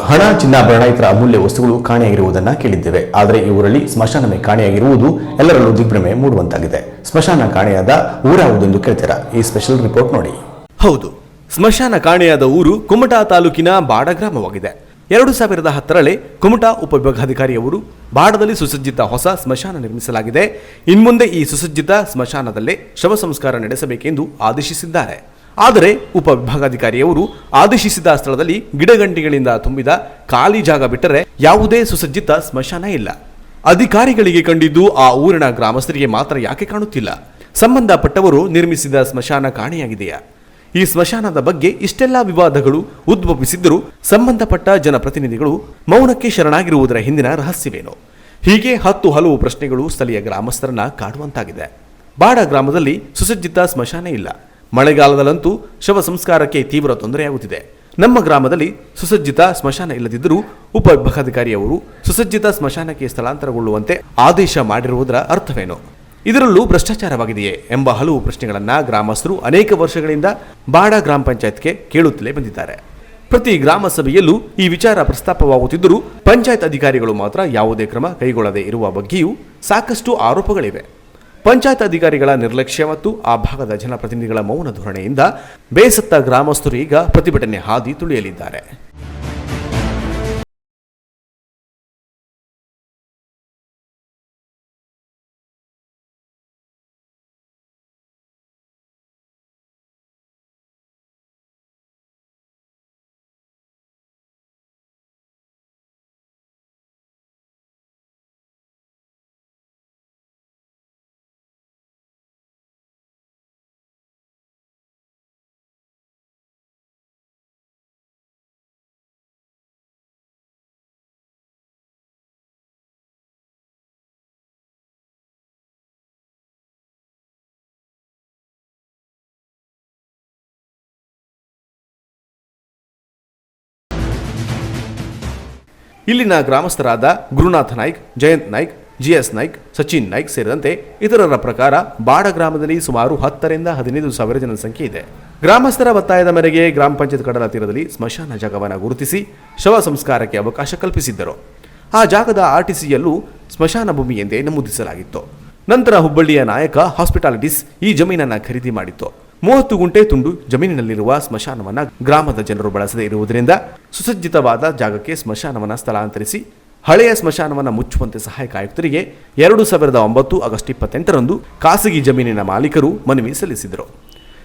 ಹಣ ಚಿನ್ನಾಭರಣ ಇತರ ಅಮೂಲ್ಯ ವಸ್ತುಗಳು ಕಾಣೆಯಾಗಿರುವುದನ್ನ ಕೇಳಿದ್ದೇವೆ. ಆದರೆ ಈ ಊರಲ್ಲಿ ಸ್ಮಶಾನವೇ ಕಾಣೆಯಾಗಿರುವುದು ಎಲ್ಲರಲ್ಲೂ ದಿಗ್ಭ್ರಮೆ ಮೂಡುವಂತಾಗಿದೆ. ಸ್ಮಶಾನ ಕಾಣೆಯಾದ ಊರಾವುದೆಂದು ಕೇಳ್ತೀರಾ? ಈ ಸ್ಪೆಷಲ್ ರಿಪೋರ್ಟ್ ನೋಡಿ. ಹೌದು. ಸ್ಮಶಾನ ಕಾಣೆಯಾದ ಊರು ಕುಮಟಾ ತಾಲೂಕಿನ ಬಾಡ ಗ್ರಾಮವಾಗಿದೆ. ಎರಡು ಸಾವಿರದ ಹತ್ತರಲ್ಲಿ ಕುಮಟಾ ಉಪವಿಭಾಗಾಧಿಕಾರಿಯವರು ಬಾಡದಲ್ಲಿ ಸುಸಜ್ಜಿತ ಹೊಸ ಸ್ಮಶಾನ ನಿರ್ಮಿಸಲಾಗಿದೆ. ಇನ್ಮುಂದೆ ಈ ಸುಸಜ್ಜಿತ ಸ್ಮಶಾನದಲ್ಲೇ ಶವ ಸಂಸ್ಕಾರ ನಡೆಸಬೇಕೆಂದು ಆದೇಶಿಸಿದ್ದಾರೆ. ಆದರೆ ಉಪವಿಭಾಗಾಧಿಕಾರಿಯವರು ಆದೇಶಿಸಿದ ಸ್ಥಳದಲ್ಲಿ ಗಿಡಗಂಟಿಗಳಿಂದ ತುಂಬಿದ ಖಾಲಿ ಜಾಗ ಬಿಟ್ಟರೆ ಯಾವುದೇ ಸುಸಜ್ಜಿತ ಸ್ಮಶಾನ ಇಲ್ಲ. ಅಧಿಕಾರಿಗಳಿಗೆ ಕಂಡಿದ್ದು ಆ ಊರಿನ ಗ್ರಾಮಸ್ಥರಿಗೆ ಮಾತ್ರ ಯಾಕೆ ಕಾಣುತ್ತಿಲ್ಲ? ಸಂಬಂಧಪಟ್ಟವರು ನಿರ್ಮಿಸಿದ ಸ್ಮಶಾನ ಕಾಣೆಯಾಗಿದೆಯಾ? ಈ ಸ್ಮಶಾನದ ಬಗ್ಗೆ ಇಷ್ಟೆಲ್ಲ ವಿವಾದಗಳು ಉದ್ಭವಿಸಿದ್ದರೂ ಸಂಬಂಧಪಟ್ಟ ಜನಪ್ರತಿನಿಧಿಗಳು ಮೌನಕ್ಕೆ ಶರಣಾಗಿರುವುದರ ಹಿಂದಿನ ರಹಸ್ಯವೇನು? ಹೀಗೆ ಹತ್ತು ಹಲವು ಪ್ರಶ್ನೆಗಳು ಸ್ಥಳೀಯ ಗ್ರಾಮಸ್ಥರನ್ನ ಕಾಡುವಂತಾಗಿದೆ. ಬಾಡ ಗ್ರಾಮದಲ್ಲಿ ಸುಸಜ್ಜಿತ ಸ್ಮಶಾನ ಇಲ್ಲ. ಮಳೆಗಾಲದಲ್ಲಂತೂ ಶವ ಸಂಸ್ಕಾರಕ್ಕೆ ತೀವ್ರ ತೊಂದರೆಯಾಗುತ್ತಿದೆ. ನಮ್ಮ ಗ್ರಾಮದಲ್ಲಿ ಸುಸಜ್ಜಿತ ಸ್ಮಶಾನ ಇಲ್ಲದಿದ್ದರೂ ಉಪವಿಭಾಗಾಧಿಕಾರಿಯವರು ಸುಸಜ್ಜಿತ ಸ್ಮಶಾನಕ್ಕೆ ಸ್ಥಳಾಂತರಗೊಳ್ಳುವಂತೆ ಆದೇಶ ಮಾಡಿರುವುದರ ಅರ್ಥವೇನು? ಇದರಲ್ಲೂ ಭ್ರಷ್ಟಾಚಾರವಾಗಿದೆಯೇ ಎಂಬ ಹಲವು ಪ್ರಶ್ನೆಗಳನ್ನು ಗ್ರಾಮಸ್ಥರು ಅನೇಕ ವರ್ಷಗಳಿಂದ ಬಾಡ ಗ್ರಾಮ ಪಂಚಾಯತ್ಗೆ ಕೇಳುತ್ತಲೇ ಬಂದಿದ್ದಾರೆ. ಪ್ರತಿ ಗ್ರಾಮ ಸಭೆಯಲ್ಲೂ ಈ ವಿಚಾರ ಪ್ರಸ್ತಾಪವಾಗುತ್ತಿದ್ದರೂ ಪಂಚಾಯತ್ ಅಧಿಕಾರಿಗಳು ಮಾತ್ರ ಯಾವುದೇ ಕ್ರಮ ಕೈಗೊಳ್ಳದೆ ಇರುವ ಬಗ್ಗೆಯೂ ಸಾಕಷ್ಟು ಆರೋಪಗಳಿವೆ. ಪಂಚಾಯತ್ ಅಧಿಕಾರಿಗಳ ನಿರ್ಲಕ್ಷ್ಯ ಮತ್ತು ಆ ಭಾಗದ ಜನಪ್ರತಿನಿಧಿಗಳ ಮೌನ ಧೋರಣೆಯಿಂದ ಬೇಸತ್ತ ಗ್ರಾಮಸ್ಥರು ಈಗ ಪ್ರತಿಭಟನೆ ಹಾದಿ ತುಳಿಯಲಿದ್ದಾರೆ. ಇಲ್ಲಿನ ಗ್ರಾಮಸ್ಥರಾದ ಗುರುನಾಥ ನಾಯ್ಕ್, ಜಯಂತ್ ನಾಯ್ಕ್ ಜಿಎಸ್ ನಾಯ್ಕ್, ಸಚಿನ್ ನಾಯ್ಕ್ ಸೇರಿದಂತೆ ಇತರರ ಪ್ರಕಾರ ಬಾಡ ಗ್ರಾಮದಲ್ಲಿ ಸುಮಾರು ಹತ್ತರಿಂದ ಹದಿನೈದು ಸಾವಿರ ಜನರ ಸಂಖ್ಯೆ ಇದೆ. ಗ್ರಾಮಸ್ಥರ ಒತ್ತಾಯದ ಮೇರೆಗೆ ಗ್ರಾಮ ಪಂಚಾಯತ್ ಕಡಲ ತೀರದಲ್ಲಿ ಸ್ಮಶಾನ ಜಾಗವನ್ನು ಗುರುತಿಸಿ ಶವ ಸಂಸ್ಕಾರಕ್ಕೆ ಅವಕಾಶ ಕಲ್ಪಿಸಿದ್ದರು. ಆ ಜಾಗದ ಆರ್ಟಿಸಿಯಲ್ಲೂ ಸ್ಮಶಾನ ಭೂಮಿ ಎಂದೇ ನಮೂದಿಸಲಾಗಿತ್ತು. ನಂತರ ಹುಬ್ಬಳ್ಳಿಯ ನಾಯಕ ಹಾಸ್ಪಿಟಾಲಿಟೀಸ್ ಈ ಜಮೀನನ್ನು ಖರೀದಿ ಮಾಡಿತ್ತು. ಮೂವತ್ತು ಗುಂಟೆ ತುಂಡು ಜಮೀನಿನಲ್ಲಿರುವ ಸ್ಮಶಾನವನ್ನ ಗ್ರಾಮದ ಜನರು ಬಳಸದೇ ಇರುವುದರಿಂದ ಸುಸಜ್ಜಿತವಾದ ಜಾಗಕ್ಕೆ ಸ್ಮಶಾನವನ್ನ ಸ್ಥಳಾಂತರಿಸಿ ಹಳೆಯ ಸ್ಮಶಾನವನ್ನ ಮುಚ್ಚುವಂತೆ ಸಹಾಯಕ ಆಯುಕ್ತರಿಗೆ ಎರಡು ಸಾವಿರದ ಒಂಬತ್ತು ಆಗಸ್ಟ್ ಇಪ್ಪತ್ತೆಂಟರಂದು ಖಾಸಗಿ ಜಮೀನಿನ ಮಾಲೀಕರು ಮನವಿ ಸಲ್ಲಿಸಿದರು.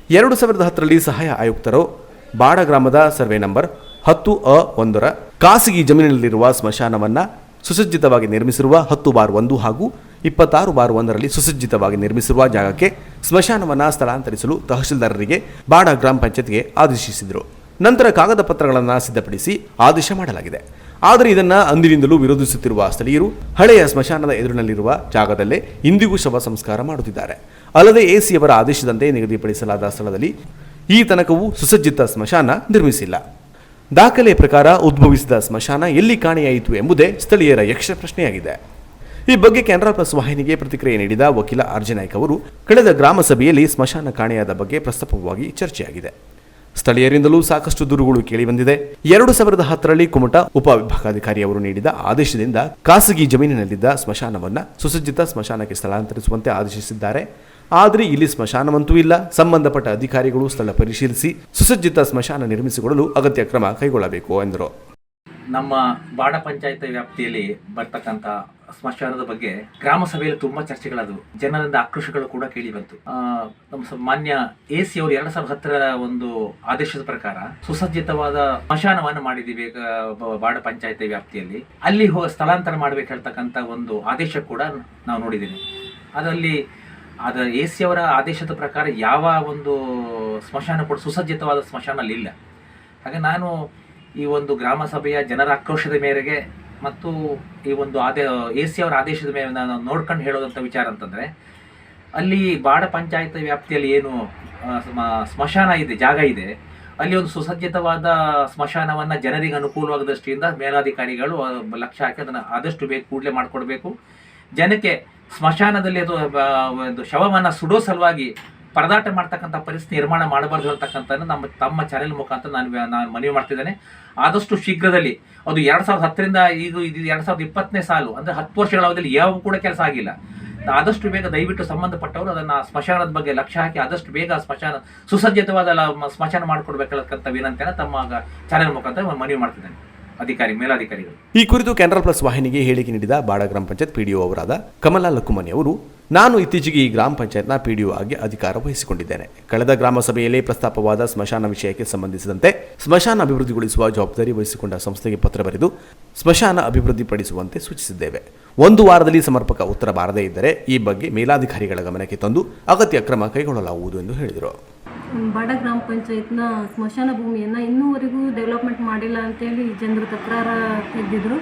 ಎರಡು ಸಾವಿರದ ಹತ್ತರಲ್ಲಿ ಸಹಾಯ ಆಯುಕ್ತರು ಬಾಡ ಗ್ರಾಮದ ಸರ್ವೆ ನಂಬರ್ ಹತ್ತು ಅ ಒಂದರ ಖಾಸಗಿ ಜಮೀನಿನಲ್ಲಿರುವ ಸ್ಮಶಾನವನ್ನ ಸುಸಜ್ಜಿತವಾಗಿ ನಿರ್ಮಿಸಿರುವ ಹತ್ತು ಬಾರ್ ಒಂದು ಹಾಗೂ ಇಪ್ಪತ್ತಾರು ಬಾರು ಒಂದರಲ್ಲಿ ಸುಸಜ್ಜಿತವಾಗಿ ನಿರ್ಮಿಸಿರುವ ಜಾಗಕ್ಕೆ ಸ್ಮಶಾನವನ್ನು ಸ್ಥಳಾಂತರಿಸಲು ತಹಶೀಲ್ದಾರರಿಗೆ ಬಾಡ ಗ್ರಾಮ ಪಂಚಾಯತ್ಗೆ ಆದೇಶಿಸಿದರು. ನಂತರ ಕಾಗದ ಪತ್ರಗಳನ್ನು ಸಿದ್ಧಪಡಿಸಿ ಆದೇಶ ಮಾಡಲಾಗಿದೆ. ಆದರೆ ಇದನ್ನ ಅಂದಿನಿಂದಲೂ ವಿರೋಧಿಸುತ್ತಿರುವ ಸ್ಥಳೀಯರು ಹಳೆಯ ಸ್ಮಶಾನದ ಎದುರಿನಲ್ಲಿರುವ ಜಾಗದಲ್ಲೇ ಇಂದಿಗೂ ಶವ ಸಂಸ್ಕಾರ ಮಾಡುತ್ತಿದ್ದಾರೆ. ಅಲ್ಲದೆ ಎಸಿಯವರ ಆದೇಶದಂತೆ ನಿಗದಿಪಡಿಸಲಾದ ಸ್ಥಳದಲ್ಲಿ ಈ ತನಕವೂ ಸುಸಜ್ಜಿತ ಸ್ಮಶಾನ ನಿರ್ಮಿಸಿಲ್ಲ. ದಾಖಲೆ ಪ್ರಕಾರ ಉದ್ಭವಿಸಿದ ಸ್ಮಶಾನ ಎಲ್ಲಿ ಕಾಣೆಯಾಯಿತು ಎಂಬುದೇ ಸ್ಥಳೀಯರ ಯಕ್ಷ ಪ್ರಶ್ನೆಯಾಗಿದೆ. ಈ ಬಗ್ಗೆ ಕೆನರಾ ಪ್ಲಸ್ ವಾಹಿನಿಗೆ ಪ್ರತಿಕ್ರಿಯೆ ನೀಡಿದ ವಕೀಲ ಅರ್ಜಿ ನಾಯ್ಕ್ ಅವರು, ಕಳೆದ ಗ್ರಾಮ ಸಭೆಯಲ್ಲಿ ಸ್ಮಶಾನ ಕಾಣೆಯಾದ ಬಗ್ಗೆ ಪ್ರಸ್ತಾಪವಾಗಿ ಚರ್ಚೆಯಾಗಿದೆ. ಸ್ಥಳೀಯರಿಂದಲೂ ಸಾಕಷ್ಟು ದೂರುಗಳು ಕೇಳಿಬಂದಿದೆ. ಎರಡು ಸಾವಿರದ ಹತ್ತರಲ್ಲಿ ಕುಮಟಾ ಉಪವಿಭಾಗಾಧಿಕಾರಿಯವರು ನೀಡಿದ ಆದೇಶದಿಂದ ಖಾಸಗಿ ಜಮೀನಿನಲ್ಲಿದ್ದ ಸ್ಮಶಾನವನ್ನ ಸುಸಜ್ಜಿತ ಸ್ಮಶಾನಕ್ಕೆ ಸ್ಥಳಾಂತರಿಸುವಂತೆ ಆದೇಶಿಸಿದ್ದಾರೆ. ಆದರೆ ಇಲ್ಲಿ ಸ್ಮಶಾನವಂತೂ ಇಲ್ಲ. ಸಂಬಂಧಪಟ್ಟ ಅಧಿಕಾರಿಗಳು ಸ್ಥಳ ಪರಿಶೀಲಿಸಿ ಸುಸಜ್ಜಿತ ಸ್ಮಶಾನ ನಿರ್ಮಿಸಿಕೊಡಲು ಅಗತ್ಯ ಕ್ರಮ ಕೈಗೊಳ್ಳಬೇಕು ಎಂದರು. ನಮ್ಮ ಬಾಡ ಪಂಚಾಯತ್ ವ್ಯಾಪ್ತಿಯಲ್ಲಿ ಬರ್ತಕ್ಕಂಥ ಸ್ಮಶಾನದ ಬಗ್ಗೆ ಗ್ರಾಮ ಸಭೆಯಲ್ಲಿ ತುಂಬಾ ಚರ್ಚೆಗಳಾದವು. ಜನರಿಂದ ಆಕ್ರೋಶಗಳು ಕೂಡ ಕೇಳಿ ಬಂತು. ನಮ್ಮ ಮಾನ್ಯ ಎ ಸಿ ಅವರು ಎರಡ್ ಸಾವಿರದ ಹತ್ತರ ಒಂದು ಆದೇಶದ ಪ್ರಕಾರ ಸುಸಜ್ಜಿತವಾದ ಸ್ಮಶಾನವನ್ನು ಬ- ಬಾಡ ಪಂಚಾಯತ್ ವ್ಯಾಪ್ತಿಯಲ್ಲಿ. ಅಲ್ಲಿ ಸ್ಥಳಾಂತರ ಮಾಡ್ಬೇಕು ಹೇಳ್ತಕ್ಕಂಥ ಒಂದು ಆದೇಶ ಕೂಡ ನಾವು ನೋಡಿದ್ದೀನಿ ಅದರಲ್ಲಿ ಅದ ಎ ಸಿ ಅವರ ಆದೇಶದ ಪ್ರಕಾರ ಯಾವ ಒಂದು ಸ್ಮಶಾನ ಕೂಡ ಸುಸಜ್ಜಿತವಾದ ಸ್ಮಶಾನ ಅಲ್ಲಿ ಇಲ್ಲ ಹಾಗೆ ನಾನು ಈ ಒಂದು ಗ್ರಾಮ ಸಭೆಯ ಜನರ ಆಕ್ರೋಶದ ಮೇರೆಗೆ ಮತ್ತು ಈ ಒಂದು ಆದೇ, ಎ ಸಿ ಅವರ ಆದೇಶದ ಮೇಲೆ ನಾನು ನೋಡ್ಕೊಂಡು ಹೇಳೋದಂಥ ವಿಚಾರ ಅಂತಂದರೆ, ಅಲ್ಲಿ ಬಾಡ ಪಂಚಾಯತ್ ವ್ಯಾಪ್ತಿಯಲ್ಲಿ ಏನು ಸ್ಮ- ಸ್ಮಶಾನ ಇದೆ, ಜಾಗ ಇದೆ. ಅಲ್ಲಿ ಒಂದು ಸುಸಜ್ಜಿತವಾದ ಸ್ಮಶಾನವನ್ನು ಜನರಿಗೆ ಅನುಕೂಲವಾದ ದೃಷ್ಟಿಯಿಂದ ಮೇಲಾಧಿಕಾರಿಗಳು ಲಕ್ಷ ಲಕ್ಷ್ಯ ಹಾಕಿ ಅದನ್ನು ಆದಷ್ಟು ಬೇಗ ಕೂಡಲೇ ಮಾಡಿಕೊಡ್ಬೇಕು. ಜನಕ್ಕೆ ಸ್ಮಶಾನದಲ್ಲಿ ಅದು ಒಂದು ಶವವನ್ನು ಸುಡೋ ಸಲುವಾಗಿ ಪರದಾಟ ಮಾಡ್ತಕ್ಕಂಥ ಪರಿಸ್ಥಿತಿ ನಿರ್ಮಾಣ ಮಾಡಬಾರ್ದು ಅಂತಕ್ಕಂಥದ್ದು ನಮ್ಮ ತಮ್ಮ ಚಾನೆಲ್ ಮುಖಾಂತರ ನಾನು ನಾನು ಮನವಿ ಮಾಡ್ತಿದ್ದೇನೆ. ಆದಷ್ಟು ಶೀಘ್ರದಲ್ಲಿ ಅದು ಎರಡು ಸಾವಿರದ ಹತ್ತರಿಂದ ಈಗ ಇದು ಎರಡು ಸಾವಿರದ ಇಪ್ಪತ್ತನೇ ಸಾಲು, ಅಂದ್ರೆ ಹತ್ತು ವರ್ಷಗಳ ಅವಧಿಯಲ್ಲಿ ಯಾವ ಕೂಡ ಕೆಲಸ ಆಗಿಲ್ಲ. ಆದಷ್ಟು ಬೇಗ ದಯವಿಟ್ಟು ಸಂಬಂಧಪಟ್ಟವರು ಅದನ್ನ ಸ್ಮಶಾನದ ಬಗ್ಗೆ ಲಕ್ಷ್ಯ ಹಾಕಿ ಆದಷ್ಟು ಬೇಗ ಸ್ಮಶಾನ, ಸುಸಜ್ಜಿತವಾದ ಸ್ಮಶಾನ ಮಾಡಿಕೊಡ್ಬೇಕಂತ ವಿನಂತಿಯನ್ನು ತಮ್ಮ ಚಾನೆಲ್ ಮುಖಾಂತರ ಮನವಿ ಮಾಡ್ತಿದ್ದೇನೆ. ಅಧಿಕಾರಿ, ಮೇಲಾಧಿಕಾರಿಗಳು. ಈ ಕುರಿತು ಕೆನರಾ ಪ್ಲಸ್ ವಾಹಿನಿಗೆ ಹೇಳಿಕೆ ನೀಡಿದ ಬಾಡ ಗ್ರಾಮ ಪಂಚಾಯತ್ ಪಿಡಿಒ ಅವರಾದ ಕಮಲಾ ಲಕ್ಕುಮನಿ ಅವರು ನಾನು ಇತ್ತೀಚೆಗೆ ಈ ಗ್ರಾಮ ಪಂಚಾಯತ್ನ ಪಿ ಡಿಒ ಆಗಿ ಅಧಿಕಾರ ವಹಿಸಿಕೊಂಡಿದ್ದೇನೆ. ಕಳೆದ ಗ್ರಾಮ ಸಭೆಯಲ್ಲಿ ಪ್ರಸ್ತಾಪವಾದ ಸ್ಮಶಾನ ವಿಷಯಕ್ಕೆ ಸಂಬಂಧಿಸಿದಂತೆ ಸ್ಮಶಾನ ಅಭಿವೃದ್ಧಿಗೊಳಿಸುವ ಜವಾಬ್ದಾರಿ ವಹಿಸಿಕೊಂಡ ಸಂಸ್ಥೆಗೆ ಪತ್ರ ಬರೆದು ಸ್ಮಶಾನ ಅಭಿವೃದ್ಧಿಪಡಿಸುವಂತೆ ಸೂಚಿಸಿದ್ದೇವೆ. ಒಂದು ವಾರದಲ್ಲಿ ಸಮರ್ಪಕ ಉತ್ತರ ಬಾರದೇ ಇದ್ದರೆ ಈ ಬಗ್ಗೆ ಮೇಲಾಧಿಕಾರಿಗಳ ಗಮನಕ್ಕೆ ತಂದು ಅಗತ್ಯ ಕ್ರಮ ಕೈಗೊಳ್ಳಲಾಗುವುದು ಎಂದು ಹೇಳಿದರು. ಬಾಡ ಗ್ರಾಮ ಪಂಚಾಯತ್ನ ಸ್ಮಶಾನ ಭೂಮಿಯನ್ನು ಇನ್ನೂವರೆಗೂ ಡೆವಲಪ್ಮೆಂಟ್ ಮಾಡಿಲ್ಲ ಅಂತೇಳಿ ಜನರು ತಕರಾರ ತೆಗೆದಿದ್ರು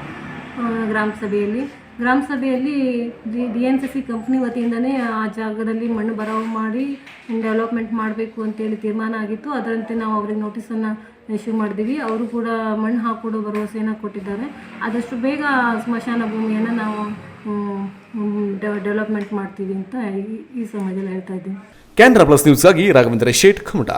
ಗ್ರಾಮ ಸಭೆಯಲ್ಲಿ. ಗ್ರಾಮ ಸಭೆಯಲ್ಲಿ D D N C C company ವತಿಯಿಂದನೇ ಆ ಜಾಗದಲ್ಲಿ ಮಣ್ಣು ಬರವು ಮಾಡಿ ಡೆವಲಪ್ಮೆಂಟ್ ಮಾಡಬೇಕು ಅಂತೇಳಿ ತೀರ್ಮಾನ ಆಗಿತ್ತು. ಅದರಂತೆ ನಾವು ಅವ್ರಿಗೆ ನೋಟಿಸನ್ನು ಇಶ್ಯೂ ಮಾಡಿದ್ದೀವಿ ಅವರು ಕೂಡ ಮಣ್ಣು ಹಾಕೊಡೋ ಭರವಸೆಯನ್ನು ಕೊಟ್ಟಿದ್ದಾರೆ. ಆದಷ್ಟು ಬೇಗ ಸ್ಮಶಾನ ಭೂಮಿಯನ್ನು ನಾವು ಡೆವಲಪ್ಮೆಂಟ್ ಮಾಡ್ತೀವಿ ಅಂತ ಈ- ಈ ಸಮಯದಲ್ಲಿ ಹೇಳ್ತಾ ಇದ್ದೀನಿ. ಕ್ಯಾನ್ರಾ ಪ್ಲಸ್ ನ್ಯೂಸ್ಗಾಗಿ ರಾಘವೇಂದ್ರ ಶೇಟ್ ಖಮಟ